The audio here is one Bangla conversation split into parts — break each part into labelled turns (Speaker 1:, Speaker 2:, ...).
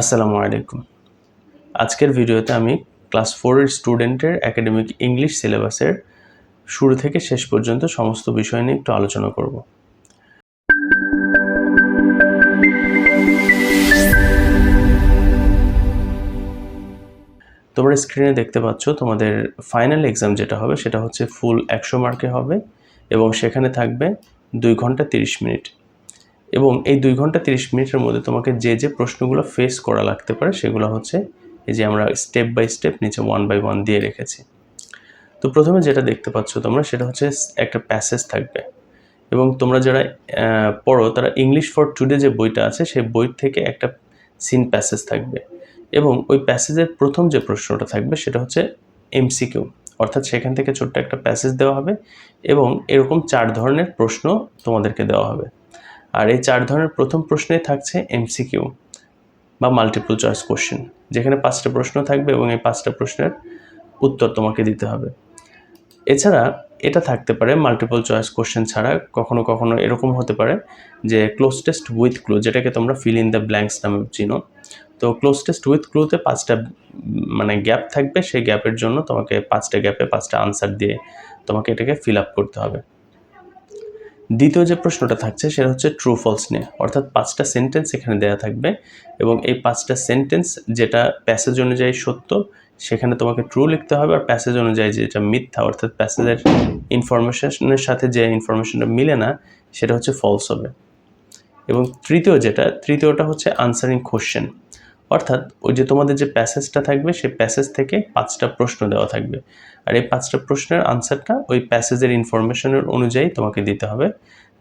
Speaker 1: আসসালামু আলাইকুম। আজকের ভিডিওতে আমি ক্লাস ফোরের স্টুডেন্টের একাডেমিক ইংলিশ সিলেবাসের শুরু থেকে শেষ পর্যন্ত সমস্ত বিষয় নিয়ে একটু আলোচনা করব। তোমরা স্ক্রিনে দেখতে পাচ্ছ তোমাদের ফাইনাল এক্সাম যেটা হবে সেটা হচ্ছে ফুল একশো মার্কে হবে এবং সেখানে থাকবে দুই ঘণ্টা তিরিশ মিনিট। এবং এই দুই ঘণ্টা তিরিশ মিনিটের মধ্যে তোমাকে যে যে প্রশ্নগুলো ফেস করা লাগতে পারে সেগুলো হচ্ছে এই যে আমরা স্টেপ বাই স্টেপ নিচে ওয়ান বাই ওয়ান দিয়ে রেখেছি। তো প্রথমে যেটা দেখতে পাচ্ছ তোমরা সেটা হচ্ছে একটা প্যাসেজ থাকবে এবং তোমরা যারা পড়ো তারা ইংলিশ ফর টুডে যে বইটা আছে সেই বই থেকে একটা সিন প্যাসেজ থাকবে এবং ওই প্যাসেজের প্রথম যে প্রশ্নটা থাকবে সেটা হচ্ছে এমসিকিউ অর্থাৎ সেখান থেকে ছোট্ট একটা প্যাসেজ দেওয়া হবে এবং এরকম চার ধরনের প্রশ্ন তোমাদেরকে দেওয়া হবে। আর এই চার ধরনের প্রথম প্রশ্নে থাকছে এমসিকিউ বা মাল্টিপল চয়েস কোশ্চেন যেখানে পাঁচটা প্রশ্ন থাকবে এবং এই পাঁচটা প্রশ্নের উত্তর তোমাকে দিতে হবে। এছাড়া এটা থাকতে পারে মাল্টিপল চয়েস কোশ্চেন ছাড়া, কখনো কখনো এরকম হতে পারে যে ক্লোজ টেস্ট উইথ ক্লু যেটাকে তোমরা ফিল ইন দ্য ব্ল্যাঙ্কস নামে চিনো। তো ক্লোজ টেস্ট উইথ ক্লুতে পাঁচটা মানে গ্যাপ থাকবে, সেই গ্যাপের জন্য তোমাকে পাঁচটা গ্যাপে পাঁচটা আনসার দিয়ে তোমাকে এটাকে ফিল আপ করতে হবে। দ্বিতীয় যে প্রশ্নটা থাকছে, সেটা হচ্ছে ট্রু ফলস নিয়ে। অর্থাৎ পাঁচটা সেন্টেন্স এখানে দেওয়া থাকবে এবং এই পাঁচটা সেন্টেন্স যেটা প্যাসেজ অনুযায়ী সত্য, সেখানে তোমাকে ট্রু লিখতে হবে আর প্যাসেজ অনুযায়ী যেটা মিথ্যা, অর্থাৎ প্যাসেজের ইনফরমেশনের সাথে যে ইনফরমেশনটা মিলে না, সেটা হচ্ছে ফলস হবে। এবং তৃতীয় যেটা, তৃতীয়টা হচ্ছে আনসারিং কোশ্চেন অর্থাৎ ওই যে তোমাদের যে প্যাসেজটা থাকবে সেই প্যাসেজ থেকে পাঁচটা প্রশ্ন দেওয়া থাকবে। আর এই পাঁচটা প্রশ্নের আনসারটা ওই প্যাসেজের ইনফরমেশনের অনুযায়ী তোমাকে দিতে হবে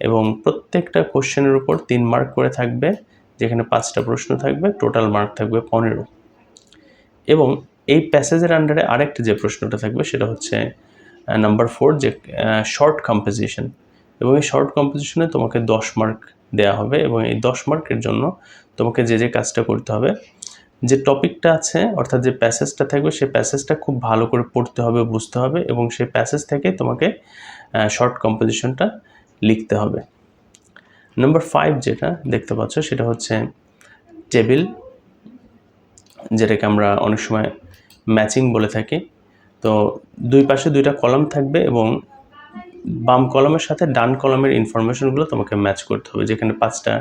Speaker 1: এবং প্রত্যেকটা কোশ্চেনের উপর তিন মার্ক করে থাকবে, যেখানে পাঁচটা প্রশ্ন থাকবে, টোটাল মার্ক থাকবে পনেরো। এবং এই প্যাসেজের আন্ডারে আরেকটা যে প্রশ্নটা থাকবে, সেটা হচ্ছে নাম্বার ফোর যে শর্ট কম্পোজিশন এবং এই শর্ট কম্পোজিশনে তোমাকে দশ মার্ক দেওয়া হবে এবং এই দশ মার্কের জন্য তোমাকে যে যে কাজটা করতে হবে যে টপিকটা আছে, অর্থাৎ যে প্যাসেজটা থাকবে সেই প্যাসেজটা খুব ভালো করে পড়তে হবে, বুঝতে হবে এবং সেই প্যাসেজ থেকে তোমাকে শর্ট কম্পোজিশনটা লিখতে হবে। নম্বর ফাইভ যেটা দেখতে পাচ্ছ, সেটা হচ্ছে টেবিল যেটাকে আমরা অনেক সময় ম্যাচিং বলে থাকি। তো দুই পাশে দুইটা কলাম থাকবে এবং বাম কলমের সাথে ডান কলমের ইনফরমেশনগুলো তোমাকে ম্যাচ করতে হবে, যেখানে পাঁচটা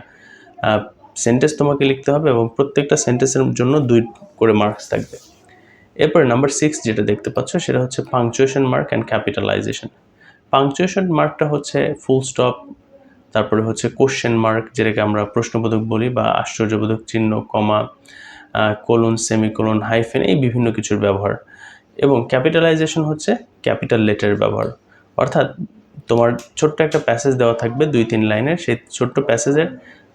Speaker 1: সেন্টেন্স তোমাকে লিখতে হবে এবং প্রত্যেকটা সেন্টেন্সের জন্য দুই করে মার্কস থাকবে। এরপরে নাম্বার সিক্স যেটা দেখতে পাচ্ছ, সেটা হচ্ছে punctuation mark and capitalization punctuation মার্কটা হচ্ছে ফুল স্টপ তারপরে হচ্ছে কোশ্চেন মার্ক যেটাকে আমরা প্রশ্নবোধক বলি বা আশ্চর্যবোধক চিহ্ন, কমা কোলন সেমিকোলন হাইফেন এই বিভিন্ন কিছুর ব্যবহার। এবং ক্যাপিটালাইজেশন হচ্ছে ক্যাপিটাল লেটারের ব্যবহার। অর্থাৎ তোমার ছোট্ট একটা প্যাসেজ দেওয়া থাকবে দুই তিন লাইনের, সেই ছোট্ট প্যাসেজের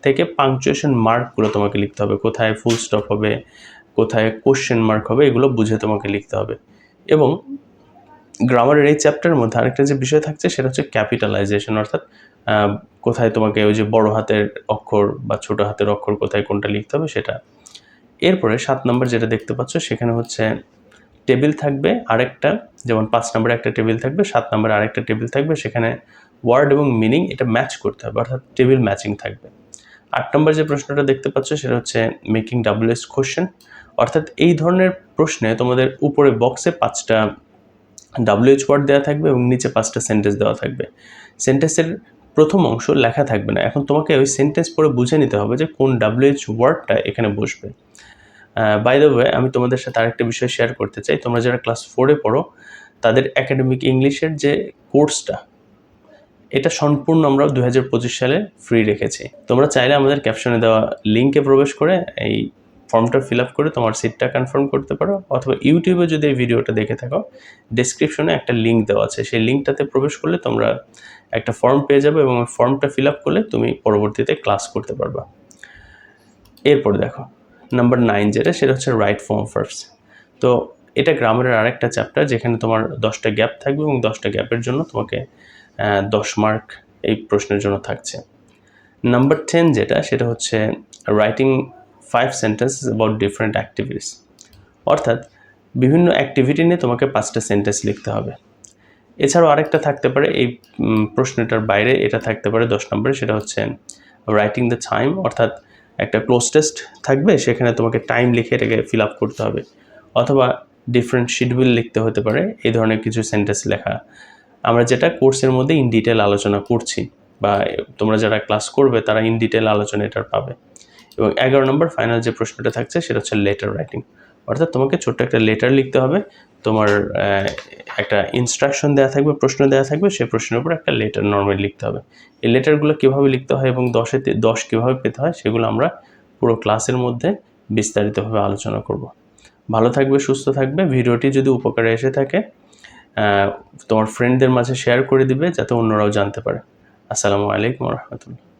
Speaker 1: থেকে পাংচুয়েশন মার্কগুলো তোমাকে লিখতে হবে। কোথায় ফুল স্টপ হবে, কোথায় কোশ্চেন মার্ক হবে, এগুলো বুঝে তোমাকে লিখতে হবে। এবং গ্রামারের এই চ্যাপ্টারের মধ্যে আরেকটা যে বিষয় থাকছে, সেটা হচ্ছে ক্যাপিটালাইজেশন অর্থাৎ কোথায় তোমাকে ওই যে বড় হাতের অক্ষর বা ছোট হাতের অক্ষর কোথায় কোনটা লিখতে হবে সেটা। এরপরে সাত নম্বর যেটা দেখতে পাচ্ছ, সেখানে হচ্ছে টেবিল থাকবে আরেকটা, যেমন পাঁচ নম্বরে একটা টেবিল থাকবে, সাত নম্বরে আরেকটা টেবিল থাকবে, সেখানে ওয়ার্ড এবং মিনিং এটা ম্যাচ করতে হবে, অর্থাৎ টেবিল ম্যাচিং থাকবে। আট নম্বর যে প্রশ্নটা দেখতে পাচ্ছ সেটা হচ্ছে মেকিং ডাব্লিউএস কোশ্চেন অর্থাৎ এই ধরনের প্রশ্নে তোমাদের উপরে বক্সে পাঁচটা ডাব্লিউএইচ ওয়ার্ড দেওয়া থাকবে এবং নিচে পাঁচটা সেন্টেন্স দেওয়া থাকবে। সেন্টেন্সের প্রথম অংশ লেখা থাকবে না। এখন তোমাকে ওই সেন্টেন্স পড়ে বুঝে নিতে হবে যে কোন ডাব্লিউএইচ ওয়ার্ডটা এখানে বসবে। বাই দ্য ওয়ে আমি তোমাদের সাথে আরেকটা বিষয় শেয়ার করতে চাই। তোমরা যারা ক্লাস ফোরে পড়ো, তাদের একাডেমিক ইংলিশের যে কোর্সটা এটা সম্পূর্ণ আমরা দু হাজার পঁচিশ সালে ফ্রি রেখেছি। তোমরা চাইলে আমাদের ক্যাপশনে দেওয়া লিঙ্কে প্রবেশ করে এই ফর্মটা ফিল আপ করে তোমার সিটটা কনফার্ম করতে পারো। অথবা ইউটিউবে যদি এই ভিডিওটা দেখে থাকো ডেসক্রিপশনে একটা লিঙ্ক দেওয়া আছে। সেই লিঙ্কটাতে প্রবেশ করলে তোমরা একটা ফর্ম পেয়ে যাবে এবং ফর্মটা ফিল আপ করলে তুমি পরবর্তীতে ক্লাস করতে পারবা। এরপর দেখো নাম্বার নাইন যেটা, সেটা হচ্ছে রাইট ফর্ম ফার্স্ট তো এটা গ্রামারের আরেকটা চ্যাপ্টার যেখানে তোমার দশটা গ্যাপ থাকবে এবং দশটা গ্যাপের জন্য তোমাকে দশ মার্ক এই প্রশ্নের জন্য থাকছে। নাম্বার টেন যেটা, সেটা হচ্ছে writing five sentences about different activities অর্থাৎ বিভিন্ন অ্যাক্টিভিটি নিয়ে তোমাকে পাঁচটা সেন্টেন্স লিখতে হবে। এছাড়াও আরেকটা থাকতে পারে, এই প্রশ্নটার বাইরে এটা থাকতে পারে দশ নম্বরে, সেটা হচ্ছে রাইটিং দ্য টাইম অর্থাৎ একটা ক্লোজ টেস্ট থাকবে, সেখানে তোমাকে টাইম লিখে এটাকে ফিল আপ করতে হবে। অথবা ডিফারেন্ট শিডিউল লিখতে হতে পারে, এই ধরনের কিছু সেন্টেন্স লেখা। আমরা যেটা কোর্সের মধ্যে ইন ডিটেল আলোচনা করছি বা তোমরা যারা ক্লাস করবে, তারা ইন ডিটেল আলোচনা এটার পাবে। এবং এগারো নম্বর ফাইনাল যে প্রশ্নটা থাকছে, সেটা হচ্ছে লেটার রাইটিং অর্থাৎ তোমাকে ছোট্ট একটা লেটার লিখতে হবে। তোমার একটা ইনস্ট্রাকশন দেওয়া থাকবে, প্রশ্ন দেওয়া থাকবে, সেই প্রশ্নের উপর একটা লেটার নর্মালি লিখতে হবে। এই লেটারগুলো কীভাবে লিখতে হয় এবং দশে দশ কীভাবে পেতে হয়, সেগুলো আমরা পুরো ক্লাসের মধ্যে বিস্তারিতভাবে আলোচনা করব। ভালো থাকবে, সুস্থ থাকবে। ভিডিওটি যদি উপকারে এসে থাকে তোমার ফ্রেন্ডদের মাঝে শেয়ার করে দিবে যাতে অন্যরাও জানতে পারে। আসসালামু আলাইকুম রহমতুল্লাহ।